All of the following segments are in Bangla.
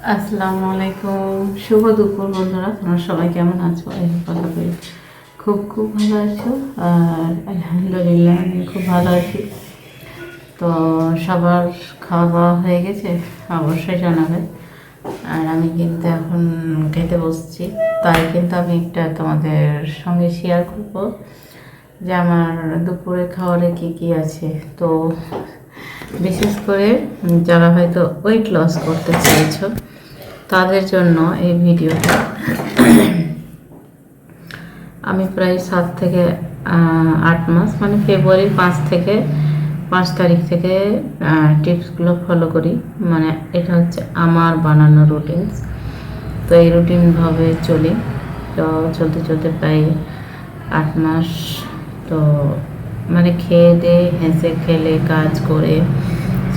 আসসালামু আলাইকুম। শুভ দুপুর বন্ধুরা, তোমরা সবাই কেমন আছো? কথা করি খুব খুব ভালো আছো, আর আলহামদুলিল্লাহ আমি খুব ভালো আছি। তো সবার খাওয়া দাওয়া হয়ে গেছে, অবশ্যই জানাবে। আর আমি কিন্তু এখন খেতে বসছি, তাই কিন্তু আমি একটা তোমাদের সঙ্গে শেয়ার করব যে আমার দুপুরে খাওয়ারে কি কি আছে। তো বিশেষ করে যারা হয়তো ওয়েট লস করতে চাইছো, তাদের জন্য এই ভিডিওটা। আমি প্রায় সাত থেকে আট মাস মানে ফেব্রুয়ারির পাঁচ থেকে পাঁচ তারিখ থেকে টিপসগুলো ফলো করি। মানে এটা হচ্ছে আমার বানানো রুটিনস তো এই রুটিনভাবে চলি। তো চলতে চলতে প্রায় আট মাস, তো মানে খেয়ে দিয়ে হেসে খেলে, কাজ করে,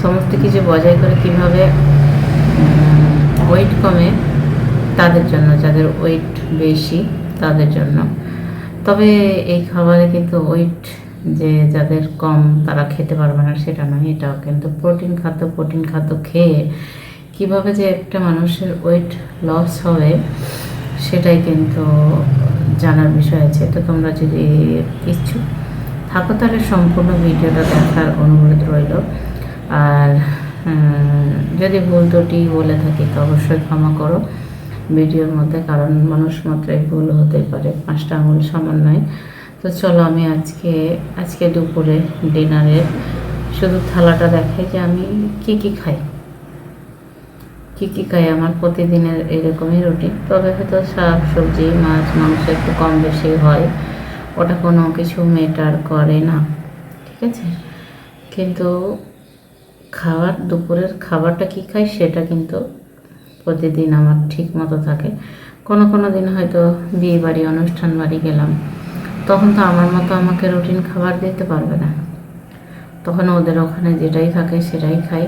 সমস্ত কিছু বজায় করে কীভাবে ওয়েট কমে, তাদের জন্য, যাদের ওয়েট বেশি, তাদের জন্য। তবে এই খাবারে কিন্তু ওয়েট যে যাদের কম, তারা খেতে পারবে না, সেটা নয়, এটাও কিন্তু প্রোটিন খাদ্য প্রোটিন খাদ্য খেয়ে কীভাবে যে একটা মানুষের ওয়েট লস হবে, সেটাই কিন্তু জানার বিষয় আছে। তো তোমরা যদি ইচ্ছুক থাকো তাহলে সম্পূর্ণ ভিডিওটা দেখার অনুরোধ রইল। আর যদি ভুল ত্রুটি বলে থাকি, তো অবশ্যই ক্ষমা করো। ভিডিওর মধ্যে কারণ মানুষ মাত্রায় ভুল হতে পারে, পাঁচটা আঙুল সমান নয়। তো চলো আমি আজকে আজকে দুপুরে ডিনারে শুধু থালাটা দেখাই যে আমি কি কি খাই। কী কী খাই? আমার প্রতিদিনের এরকমই রুটিন। তবে হয়তো শাক সবজি, মাছ, মাংস একটু কম বেশি হয়। ওটা কোনো কিছু মেটার করে না, ঠিক আছে? কিন্তু খাবার, দুপুরের খাবারটা কী খাই সেটা কিন্তু প্রতিদিন আমার ঠিক মতো থাকে। কোনো কোনো দিন হয়তো বিয়ে বাড়ি, অনুষ্ঠান বাড়ি গেলাম, তখন তো আমার মতো আমাকে রুটিন খাবার দিতে পারবে না। তখন ওদের ওখানে যেটাই থাকে সেটাই খাই।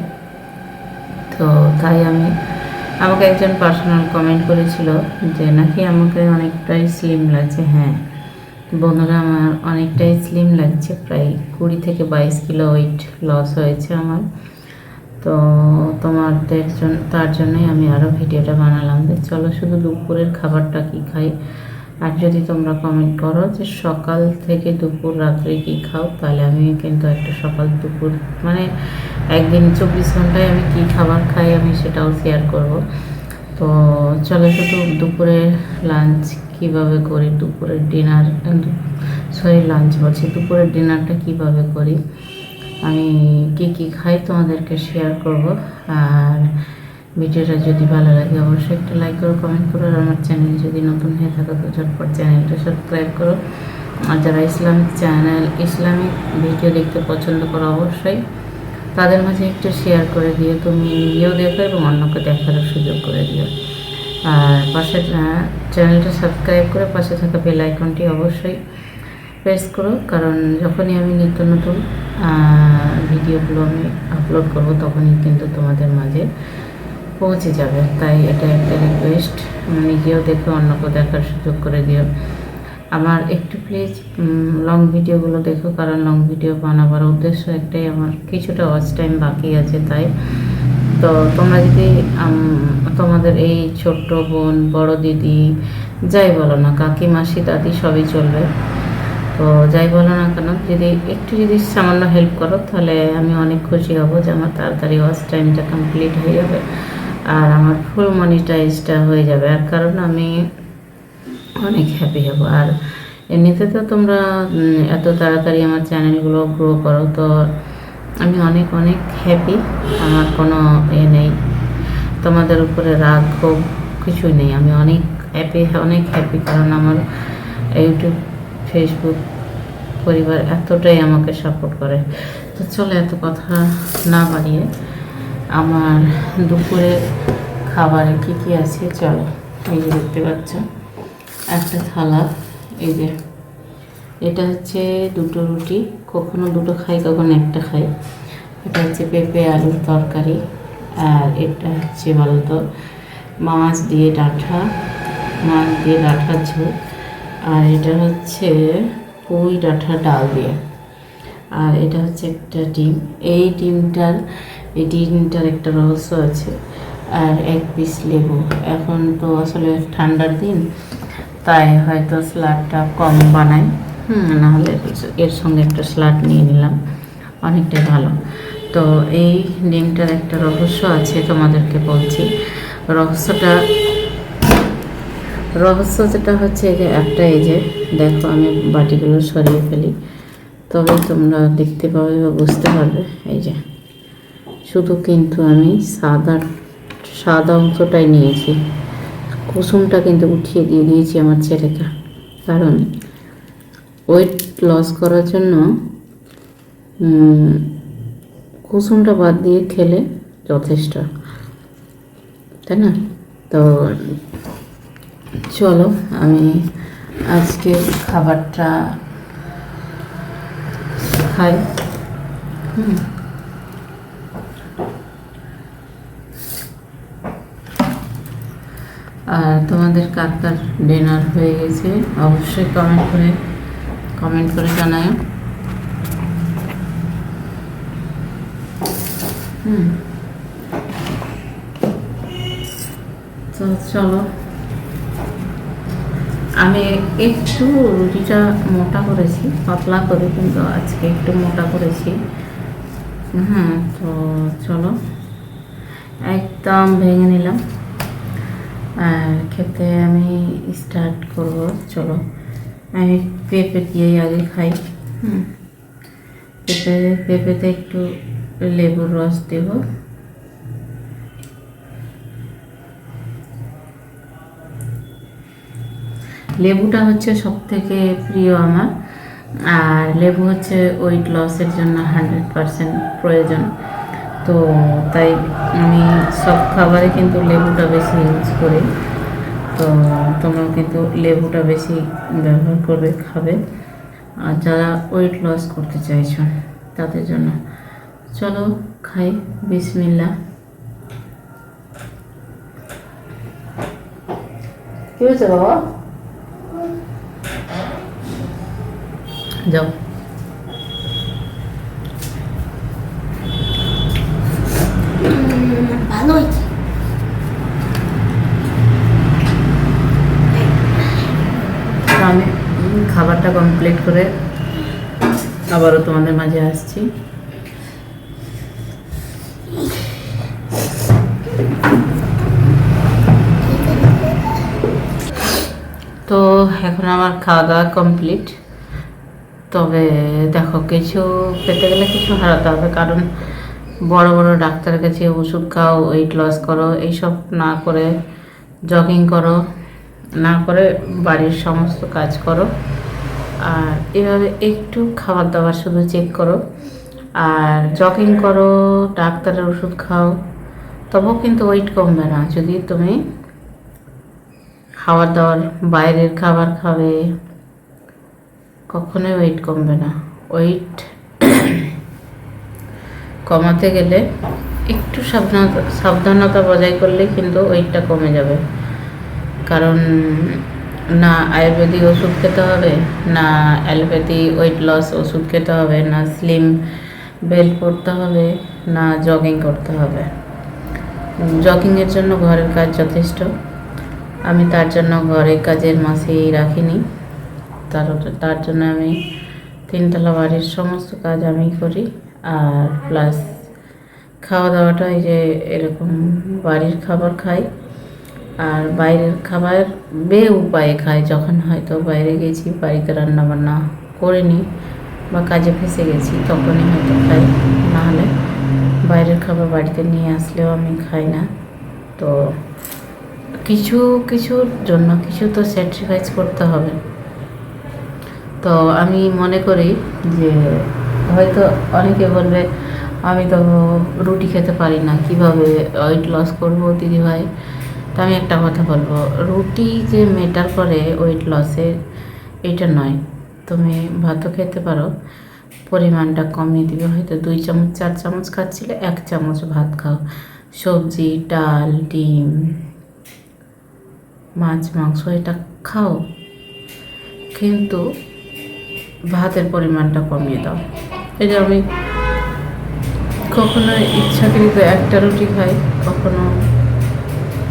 তো তাই আমি, আমাকে একজন পার্সোনাল কমেন্ট করেছিল যে, নাকি আমাকে অনেকটাই স্লিম লাগছে? হ্যাঁ। বন্ধুরা, আমার অনেকটাই স্লিম লাগছে, প্রায় কুড়ি থেকে বাইশ কিলো ওয়েট লস হয়েছে আমার। তো তোমাদের জন্য তার জন্যই আমি আরও ভিডিওটা বানালাম। যে চলো শুধু দুপুরের খাবারটা কি খাই? আর যদি তোমরা কমেন্ট করো যে সকাল থেকে দুপুর, রাত্রে কি খাও, তাহলে আমি কিন্তু একটা সকাল দুপুর মানে একদিন চব্বিশ ঘন্টায় আমি কি খাবার খাই আমি সেটাও শেয়ার করব। তো চলো শুধু দুপুরের লাঞ্চ কীভাবে করি দুপুরের ডিনার সরি লাঞ্চ বলছি। দুপুরের ডিনারটা কীভাবে করি? আমি কি কি খাই তোমাদেরকে শেয়ার করব। আর ভিডিওটা যদি ভালো লাগে অবশ্যই একটা লাইক করো কমেন্ট করো। আর আমার চ্যানেল যদি নতুন হয়ে থাকো, তো ঝটপট চ্যানেলটা সাবস্ক্রাইব করো। আর যারা ইসলামিক চ্যানেল ইসলামিক ভিডিও দেখতে পছন্দ করো অবশ্যই তাদের মাঝে একটু শেয়ার করে দিও। তুমি নিজেও দেখো এবং অন্যকে দেখারও সুযোগ করে দিও। আর পাশে চ্যানেলটা সাবস্ক্রাইব করে পাশে থাকা বেল আইকনটি অবশ্যই প্রেস করো, কারণ যখনই আমি নিত্য নতুন ভিডিওগুলো আমি আপলোড করব, তখনই কিন্তু তোমাদের মাঝে পৌঁছে যাবে। তাই এটা একটা রিকোয়েস্ট নিজেও দেখে অন্যকে দেখার সুযোগ করে দিও। আমার একটু প্লিজ লং ভিডিওগুলো দেখো, কারণ লং ভিডিও বানাবার উদ্দেশ্য একটাই, আমার কিছুটা ওয়াচ টাইম বাকি আছে, তাই তো তোমরা যদি তোমাদের এই ছোট্ট বোন, বড় দিদি, যাই বলো না কাকি মাসি দাদি সবই চলবে। তো যাই বলো না কেন, যদি একটু যদি সামান্য হেল্প করো, তাহলে আমি অনেক খুশি হব যে আমার তাড়াতাড়ি ওয়াচ টাইমটা কমপ্লিট হয়ে যাবে আর আমার ফুল মনিটাইজটা হয়ে যাবে। আর কারণ আমি অনেক হ্যাপি হব। আর এমনিতে তো তোমরা এত তাড়াতাড়ি আমার চ্যানেলগুলো গ্রো করো, তো আমি অনেক অনেক হ্যাপি আমার কোনো এ নেই। তোমাদের উপরে রাগ ক্ষোভ কিছুই নেই। আমি অনেক হ্যাপি অনেক হ্যাপি কারণ আমার ইউটিউব ফেসবুক পরিবার এতটাই আমাকে সাপোর্ট করে। তো চলো এত কথা না বাড়িয়ে আমার দুপুরে খাবারে কি কি আছে চলো। এই যে দেখতে পাচ্ছ, একটা থালা, এই যে। এটা হচ্ছে দুটো রুটি কখনো দুটো খাই, কখনো একটা খাই। এটা হচ্ছে পেঁপে, আলুর তরকারি, আর এটা হচ্ছে বলতো মাছ দিয়ে ডাঁটা মাছ দিয়ে ডাঁটার ঝোল। আর এটা হচ্ছে পুঁই ডাঁটা ডাল দিয়ে। আর এটা হচ্ছে একটা ডিম। এই ডিমটার এই ডিমটার একটা রহস্য আছে। আর এক পিস লেবু। এখন তো আসলে ঠান্ডার দিন, তাই হয়তো স্লাডটা কম বানাই হুম, নাহলে এর সঙ্গে একটা স্লাড নিয়ে নিলাম। অনেকটাই ভালো। তো এই ডিমটার একটা রহস্য আছে তোমাদেরকে বলছি। রহস্যটা, রহস্য যেটা হচ্ছে যে একটা এই যে, দেখো আমি বাটিগুলো সরিয়ে ফেলি। তবে তোমরা দেখতে পাবে বা বুঝতে পারবে, এই যে। শুধু কিন্তু আমি সাদা সাদা অংশটাই নিয়েছি। কুসুমটা কিন্তু উঠিয়ে দিয়ে দিয়েছি আমার ছেলেকে। কারণ ওয়েট লস করার জন্য কুসুমটা বাদ দিয়ে খেলে যথেষ্ট। তাই না? তো চলো, আমি আজকে খাবারটা খাই। হুম। আর তোমাদের কার ডিনার হয়ে গেছে, অবশ্যই কমেন্ট করে কমেন্ট করে জানায় তো চলো। আমি একটু রুটিটা মোটা করেছি, পাতলা করে, কিন্তু আজকে একটু মোটা করেছি। হ্যাঁ তো চলো। একদম ভেঙে নিলাম। খেতে আমি স্টার্ট করব, চলো। আমি পেঁপে দিয়েই আগে খাই। হুম। পেঁপে পেঁপেতে একটু লেবুর রস দেব। লেবুটা হচ্ছে সব থেকে প্রিয় আমার। আর লেবু হচ্ছে ওয়েট লসের জন্য হান্ড্রেড পারসেন্ট প্রয়োজন। তো তাই আমি সব খাবারে কিন্তু লেবুটা বেশি ইউজ করি। তো তোমরাও কিন্তু লেবুটা বেশি ব্যবহার করবে, খাবে। আর যারা ওয়েট লস করতে চাইছো তাদের জন্য। চলো খাই বিসমিল্লা কি হয়েছে বাবা? যাও। ভালো হয়েছে তো আমি খাবারটা কমপ্লিট করে আবারও তোমাদের মাঝে আসছি। তো এখন আমার খাওয়া দাওয়া কমপ্লিট তবে দেখো, কিছু পেতে গেলে কিছু হারাতে হবে, কারণ বড় বড় ডাক্তারের কাছে ওষুধ খাও ওয়েট লস করো, এইসব না করে জগিং করো, না করে বাড়ির সমস্ত কাজ করো। আর এভাবে একটু খাবার দাবার শুধু চেক করো। আর জগিং করো, ডাক্তারের ওষুধ খাও, তবুও কিন্তু ওয়েট কমবে না। যদি তুমি খাবার দাবার বাইরের খাবার খাবে, কখনোই ওয়েট কমবে না। ওয়েট কমাতে গেলে একটু সাবধানতা সাবধানতা বজায় করলে কিন্তু ওয়েটটা কমে যাবে। কারণ না আয়ুর্বেদিক ওষুধ খেতে হবে, না অ্যালোপ্যাথি ওয়েট লস ওষুধ খেতে হবে, না স্লিম বেল্ট পরতে হবে, না জগিং করতে হবে। জগিংয়ের জন্য ঘরের কাজ যথেষ্ট। আমি তার জন্য ঘরের কাজের মাসেই রাখিনি। তার তার জন্য আমি তিনতলা বাড়ির সমস্ত কাজ আমি করি। আর প্লাস খাওয়া দাওয়াটা এই যে এরকম বাড়ির খাবার খাই। আর বাইরের খাবার বে উপায়ে খাই, যখন হয়তো বাইরে গেছি, বাড়িতে রান্না বান্না করিনি বা কাজে ফেসে গেছি, তখনই হয়তো খাই। নাহলে বাইরের খাবার বাড়িতে নিয়ে আসলেও আমি খাই না। তো কিছু, কিছুর জন্য কিছু তো স্যাক্রিফাইস করতে হবে। তো আমি মনে করি যে হয়তো অনেকে বলবে, আমি তো রুটি খেতে পারি না, কীভাবে ওয়েট লস করব দিদিভাই? তো আমি একটা কথা বলব, রুটি যে মেটার করে ওয়েট লসের এটা নয়। তুমি ভাতও খেতে পারো, পরিমাণটা কমিয়ে দিবে, হয়তো দুই চামচ, চার চামচ খাচ্ছিলে, এক চামচ ভাত খাও। সবজি, ডাল, ডিম, মাছ, মাংস, এটা খাও। কিন্তু ভাতের পরিমাণটা কমিয়ে দাও। এই যে আমি কখনো ইচ্ছাকৃত একটা রুটি খাই, কখনো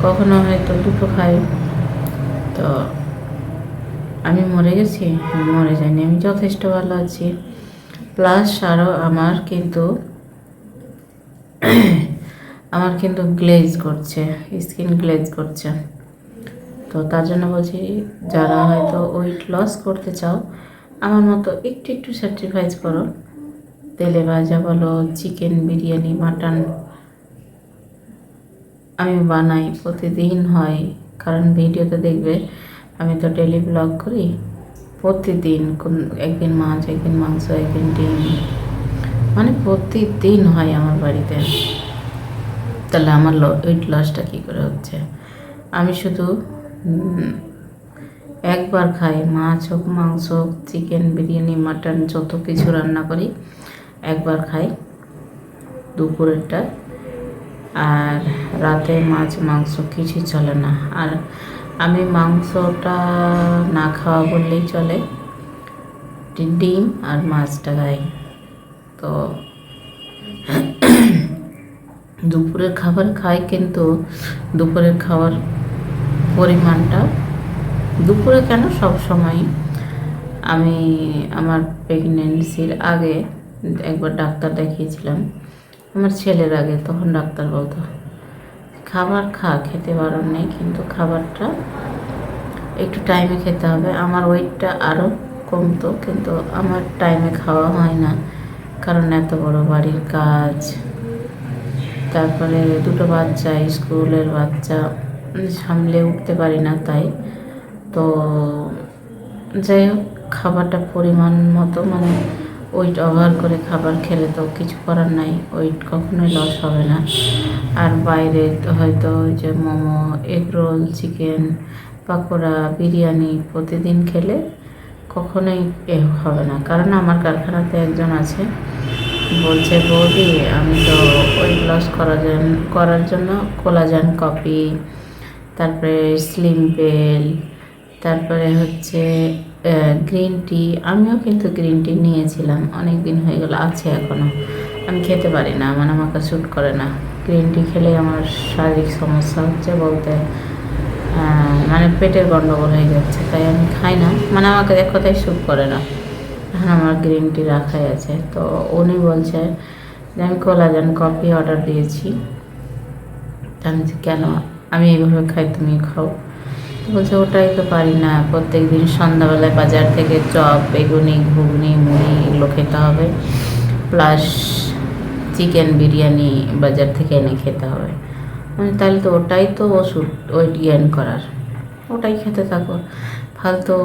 কখনো হয়তো দুটো খাই। তো আমি মরে গেছি মরে যাইনি, আমি যথেষ্ট ভালো আছি। প্লাস আরও আমার কিন্তু আমার কিন্তু গ্লেজ করছে স্কিন গ্লেজ করছে। তো তার জন্য বলছি, যারা হয়তো ওয়েট লস করতে চাও, আমার মতো একটু একটু স্যাক্রিফাইস করো। তেলে ভাজা বলো চিকেন বিরিয়ানি মাটন আমি বানাই, প্রতিদিন হয়। কারণ ভিডিওতে দেখবে, আমি তো ডেলি ব্লগ করি। প্রতিদিন, কোন, একদিন মাছ, একদিন মাংস, একদিন ডিম। মানে প্রতিদিন হয় আমার বাড়িতে। তাহলে আমার ওয়েট লসটা কী করে হচ্ছে? আমি শুধু একবার খাই। মাছ হোক, মাংস হোক চিকেন বিরিয়ানি মাটন যত কিছু রান্না করি, একবার খাই। দুপুরেরটা আর রাতে মাছ, মাংস কিছুই চলে না। আর আমি মাংসটা না খাওয়া বললেই চলে। ডিম আর মাছটা খাই তো দুপুরের খাবার খাই, কিন্তু দুপুরের খাবার পরিমাণটা দুপুরে কেন? সব সময় আমি আমার প্রেগনেন্সির আগে একবার ডাক্তার দেখিয়েছিলাম। আমার ছেলের আগে তখন ডাক্তার বলতো, খাবার খা, খেতে বারণ নেই, কিন্তু খাবারটা একটু টাইমে খেতে হবে। আমার ওয়েটটা আরও কমতো, কিন্তু আমার টাইমে খাওয়া হয় না, কারণ এত বড় বাড়ির কাজ। তারপরে দুটো বাচ্চা, স্কুলের বাচ্চা সামলে উঠতে পারি না তাই। তো যাই হোক, খাবারটা পরিমাণ মতো মানে ওয়েট ওভার করে খাবার খেলে তো কিছু করার নাই ওয়েট কখনোই লস হবে না। আর বাইরে হয়তো যে momo egg roll chicken pakora, biryani প্রতিদিন খেলে কখনোই এ হবে না। কারণ আমার কারখানাতে একজন আছে, বলছে, বৌদি, আমি তো ওয়েট লস করার জন্য করার জন্য কোলাজান কপি তারপরে স্লিম বেল তারপরে হচ্ছে গ্রিন টি আমিও কিন্তু গ্রিন টি নিয়েছিলাম অনেক দিন হয়ে গেল, আছে এখনও আমি খেতে পারি না মানে আমাকে শ্যুট করে না। গ্রিন টি খেলে আমার শারীরিক সমস্যা হচ্ছে বলতে মানে পেটের গন্ডগোল হয়ে যাচ্ছে, তাই আমি খাই না। মানে আমাকে এক কথাই শ্যুট করে না। এখন আমার গ্রিন টি রাখাই আছে, তো উনি বলছে যে, আমি কোলাজেন কফি অর্ডার দিয়েছি। আমি কেন? আমি এইভাবে খাই, তুমি খাও। বলছে, ওটাই তো পারি না। প্রত্যেক দিন সন্ধ্যাবেলায় বাজার থেকে চপ, বেগুনি, ঘুগনি, মুড়ি এগুলো খেতে হবে। প্লাস চিকেন বিরিয়ানি বাজার থেকে এনে খেতে হবে। মানে তাহলে তো ওটাই তো ওষুধ, ওই গেইন করার। ওটাই খেতে থাকো। ফালতু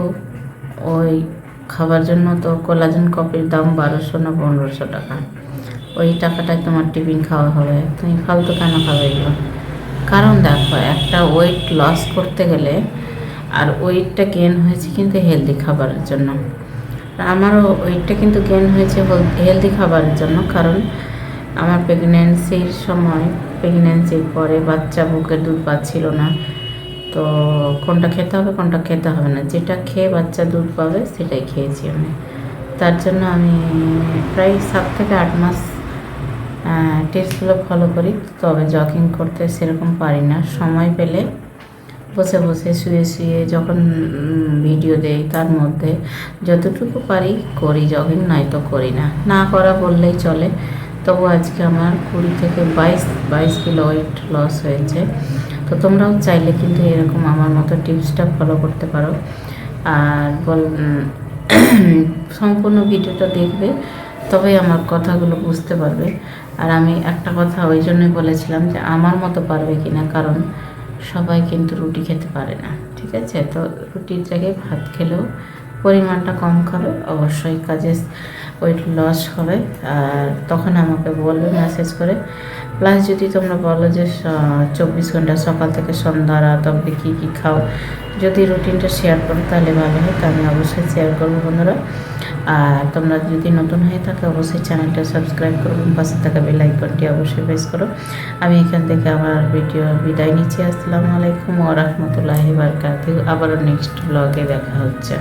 ওই খাবার জন্য তো কোলাজেন কপির দাম বারোশো না পনেরোশো টাকা। ওই টাকাটায় তোমার টিফিন খাওয়া হবে। তুমি ফালতু কেন খাবে এগুলো? কারণ দেখো, একটা ওয়েট লস করতে গেলে আর ওয়েটটা গেন হয়েছে কিন্তু হেলদি খাবারের জন্য। আমারও ওয়েটটা কিন্তু গেন হয়েছে হেলদি খাবারের জন্য কারণ আমার প্রেগনেন্সির সময় প্রেগনেন্সির পরে বাচ্চা বুকের দুধ পাচ্ছিল না। তো কোনটা খেতে হবে, কোনটা খেতে হবে না। যেটা খেয়ে বাচ্চা দুধ পাবে সেটাই খেয়েছি আমি। তার জন্য আমি প্রায় সাত থেকে আট মাস টিপসগুলো ফলো করি, তবে জগিং করতে সেরকম পারি না। সময় পেলে বসে বসে শুয়ে শুয়ে যখন ভিডিও দেই তার মধ্যে যতটুকু পারি করি জগিং নয়তো করি না। না করা বললেই চলে। তবু আজকে আমার কুড়ি থেকে বাইশ বাইশ কিলো ওয়েট লস হয়েছে। তো তোমরাও চাইলে কিন্তু এরকম আমার মতো টিপসটা ফলো করতে পারো। আর বল সম্পূর্ণ ভিডিওটা দেখবে তবে আমার কথাগুলো বুঝতে পারবে। আর আমি একটা কথা ওই জন্যই বলেছিলাম যে আমার মতো পারবে কি না কারণ সবাই কিন্তু রুটি খেতে পারে না, ঠিক আছে? তো রুটির জায়গায় ভাত খেলেও পরিমাণটা কম খাবে, অবশ্যই কাজে ওয়েট লস হবে। আর তখন আমাকে বলবে মেসেজ করে। প্লাস যদি তোমরা বলো যে চব্বিশ ঘণ্টা সকাল থেকে সন্ধ্যা, রাত অবধি কী কী খাও, যদি রুটিনটা শেয়ার করো তাহলে ভালো হয়। তো আমি অবশ্যই শেয়ার করব বন্ধুরা। আর তোমরা যদি নতুন হয়ে থাকে, অবশ্যই চ্যানেলটা সাবস্ক্রাইব করো পাশে থাকা বেল আইকনটি অবশ্যই প্রেস করো। আমি এখান থেকে আমার ভিডিও বিদায় নিচ্ছি। আসসালামু আলাইকুম ও রহমতুল্লাহি বারকাতুহু। আবারও নেক্সট ব্লগে দেখা হচ্ছে।